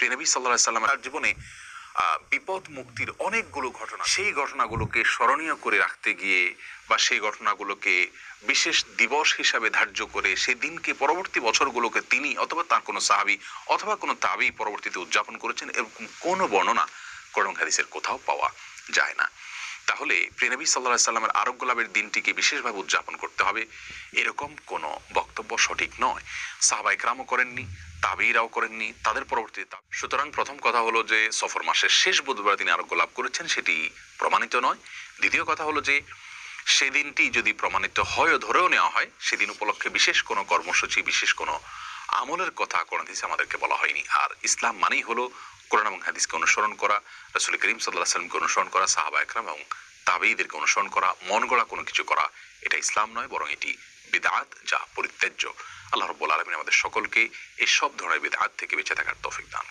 প্রেনবী সাল্লাহ সাল্লাম তার জীবনে বিপদ মুক্তির অনেকগুলো ঘটনা, সেই ঘটনাগুলোকে স্মরণীয় করে রাখতে গিয়ে বা সেই ঘটনাগুলোকে বিশেষ দিবস হিসাবে ধার্য করে সেই দিনকে, পরবর্তী বছরগুলোকে তিনি অথবা তার কোনো সাহাবি অথবা কোনো তাবি পরবর্তীতে উদযাপন করেছেন, এরকম কোনো বর্ণনা করণ হাদিসের কোথাও পাওয়া যায় না। তাহলে প্রেনবী সাল্লাহ সাল্লামের আরোগ্য লাভের দিনটিকে বিশেষভাবে উদযাপন করতে হবে, এরকম কোনো বক্তব্য সঠিক নয়। সাহাবাই ক্রামও করেননি তাবিরাও করেননি, তাদের পরবর্তী তা- সুতরাং প্রথম কথা হলো যে, সফর মাসের শেষ বুধবার তিনি আরোগ্য লাভ করেছেন, সেটি প্রমাণিত নয়। দ্বিতীয় কথা হলো যে, সেদিনটি যদি প্রমাণিত হয় ও ধরেও নেওয়া হয়, সেদিন উপলক্ষে বিশেষ কোনো কর্মসূচি, বিশেষ কোনো আমলের কথা কোরআন হাদিসে আমাদেরকে বলা হয়নি। আর ইসলাম মানেই হলো কোরআন এবং হাদিসকে অনুসরণ করা, রসুল করিম সাল্লাহ সাল্লামকে অনুসরণ করা সাহাবা একরাম এবং তাবেইদেরকে অনুসরণ করা মন গড়া কোনো কিছু করা, এটা ইসলাম নয়, বরং এটি বিদাত যা পরিত্যাজ্য। আল্লাহ রব্বুল আলমিন আমাদের সকলকে এসব সব ধরনের বিদাত থেকে বেঁচে থাকার তৌফিক দান